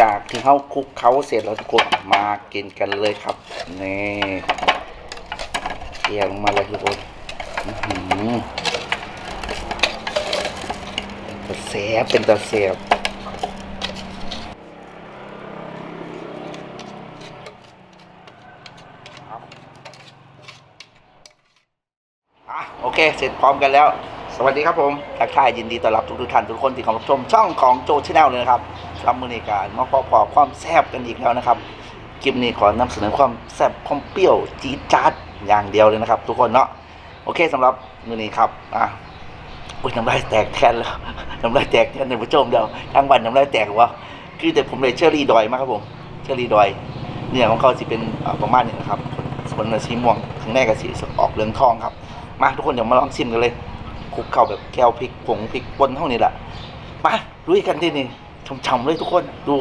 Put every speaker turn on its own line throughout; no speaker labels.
จากที่เขาคลุกเขาเสร็จแล้วทุกคนมากินกันเลยครับนี่เคี่ยวลงมาเลยทุกคนหือเป็นตะเสียบเป็นตะเสียบอะโอเค เสร็จพร้อมกันแล้ว สวัสดีครับผมทักทายยินดีต้อนรับทุกทุกท่านทุกคนที่เข้ามาชมช่องของโจชแนลเลยนะครับรับมือในการมาพอพอความแซ่บกันอีกแล้วนะครับคลิปนี้ขอนำเสนอความแซ่บความเปรี้ยวจี๊ดจ๊าดอย่างเดียวเลยนะครับ ทุกคนเนาะโอเคสำหรับมือนี้ครับอะอุ้ยน้ำลายแตกแทนแล้วน้ำลายแตกแทนในผู้ชมเดียวทั้งวันน้ำลายแตกวะคือแต่ผมเลยเชอรี่ดอยมากครับผมเชอรี่ดอยเนื้อของเขาสิเป็นประมาณนี้นะครับส่วนสีม่วงข้างในก็สีออกเหลืองทองครับมาทุกคนเดี๋ยวมาลองชิมกันเลย คุกเข้าแบบแก้วพริกผงพริกป่นเท่านี้แหละมาลุยกันที่นี่ฉ่ำๆเลยทุกคนดู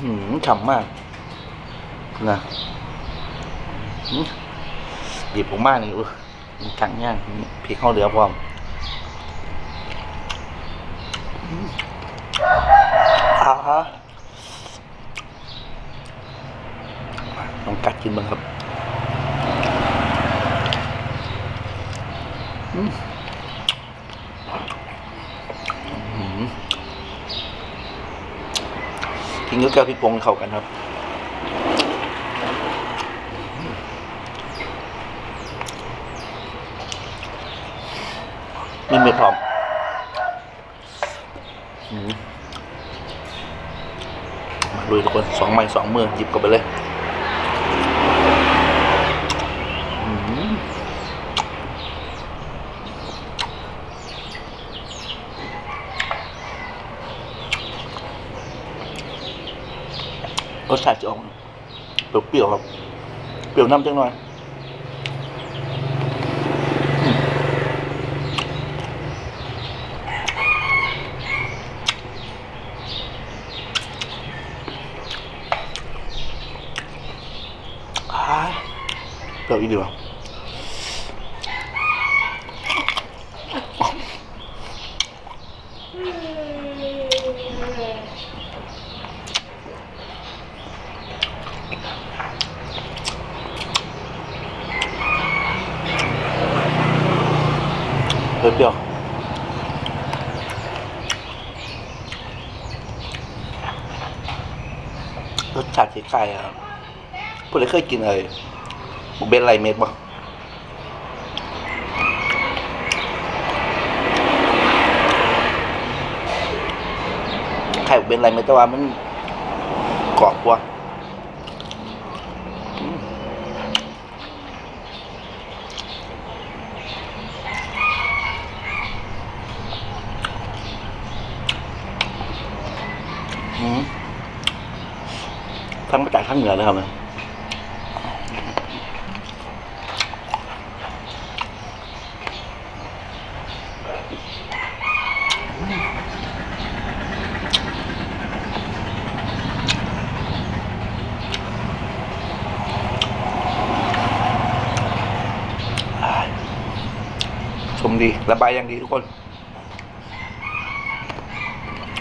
หือฉ่ำมากนะอื้อบีบออกมานี่อุ้ยมังย่างพริกข้าเหลือพร้อมอาฮะลองกัดกินบ้างครับอืม อืม นื้อแก้วพริกผงเข้ากันครับ มีเม็ดหอมอืมมาลุยทุกคนสองไม้สองมือหยิบกันไปเลย รสชาติจะออกเปรี้ยวๆครับ เปรี้ยวน้ำจังหน่อยอืมอ่าเปรี้ยวอีกดีกว่า เปรี้ยวรสชาติคล้ายๆอะพวกเราเคยกินอะไรบุเบนไรเม็ดบ่ไข่บุเบนไรเม็ดแต่ว่ามันกรอบกว่า ทั้งมาจากทางเหนือเลยครับเนี่ยชมดีระบายอย่างดีทุกคน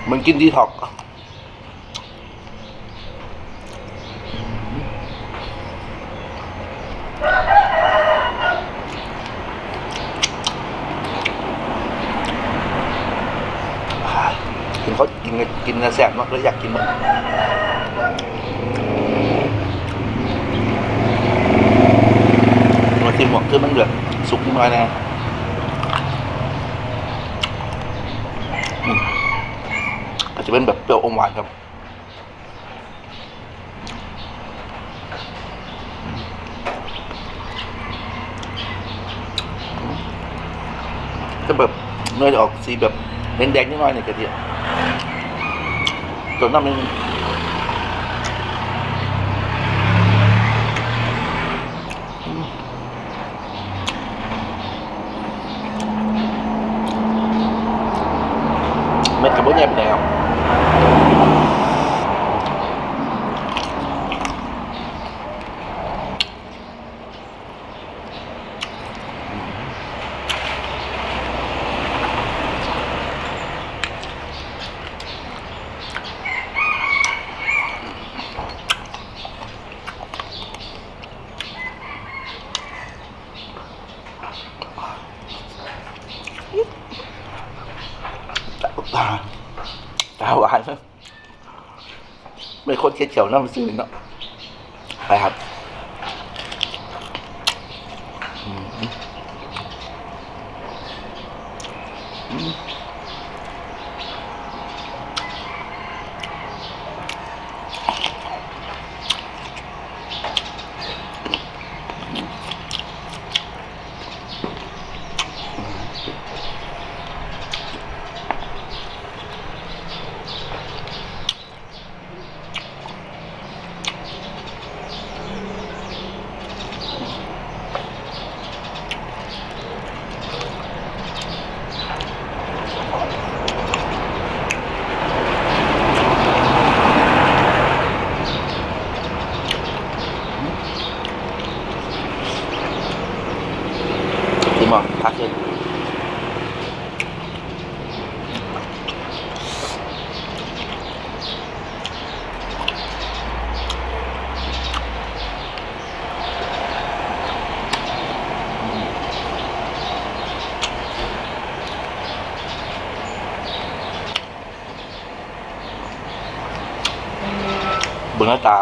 มันกินดีท็อกซ์ เห็นเขา กินกินเนื้อแสบเนาะแล้วอยากกินมันมากินหมวกคือมันเหลือสุกนิดหน่อยนะอืมอาจจะเป็นแบบเปรี้ยวอมหวานครับจะแบบเนื้อจะออกสีแบบแดงๆนิดหน่อยเนี่ยกระเทียม ตัวน้ำมันเม็ดกับบุ้นแย่ไปแล้ว ตาหวานนะไม่คนเขียวๆน้ำซื่อเนาะไปครับอืม เบื้องหน้าตา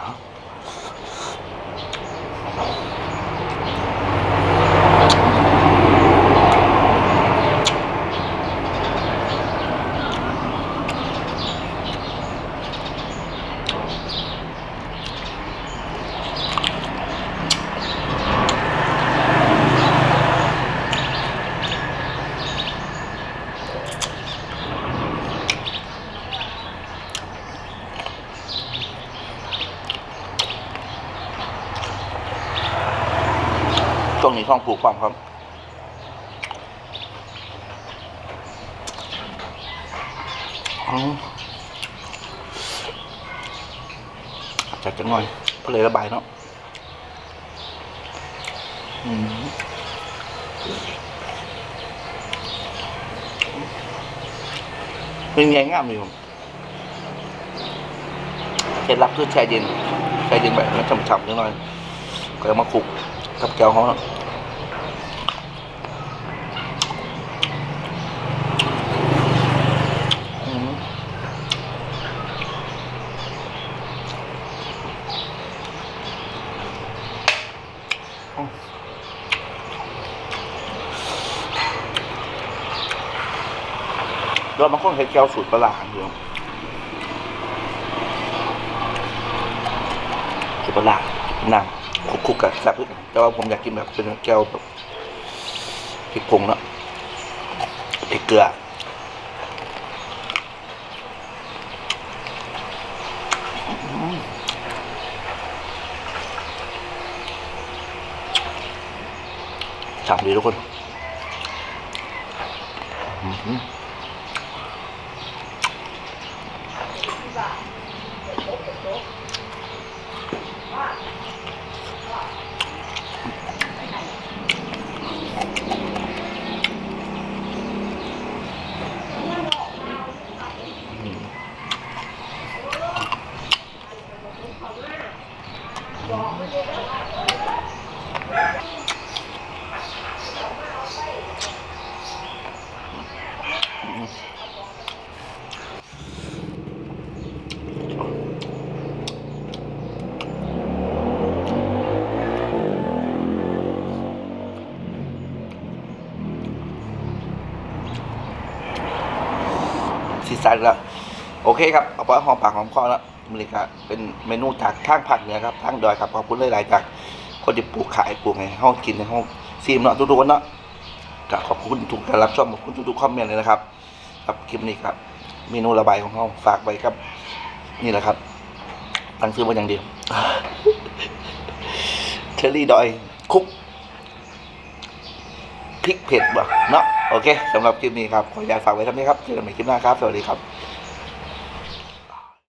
ช่วงนี้ ท้องผูกความครับอืมจัดจังหน่อยก็เลยระบายเนาะอืมเป็นไงงามอยู่เคล็ดลับคือแช่เย็นแช่เย็นแบบมันฉ่ำๆนิดหน่อยก็เอามาคลุกกับแก้วเขา โดยบางคนเห็ดแก้วสูตรประหลาดอยู่สูตรประหลาดน้ำคลุกๆกับแซ่บด้วยกันแต่ว่าผมอยากกินแบบเป็นแก้วแบบพริกผงเนาะพริกเกลือฉ่ำดีทุกคน อือ หือซีซันแล้ว โอเคครับ เอาไปหอมปากหอมคอแล้ว มันเลยครับเป็นเมนูจากข้างผักเหนือครับข้างดอยครับขอบคุณหลายๆจากคนที่ปลูกขายปลูกให้ห้องกินในห้องซีมเนาะทุกๆคนเนาะก็ขอบคุณทุกการรับชมขอบคุณทุกๆคอมเมนต์เลยนะครับ ครับคลิปนี้ครับเมนูระบายของเขาฝากไว้ครับ นี่แหละครับตั้งชื่อว่าอย่างเดียวเชอรี่ดอยคุกพริกเผ็ดบ่เนาะโอเคสำหรับคลิปนี้ครับขออนุญาตฝากไว้เท่านี้ครับเจอกันใหม่คลิปหน้าครับ สวัสดีครับ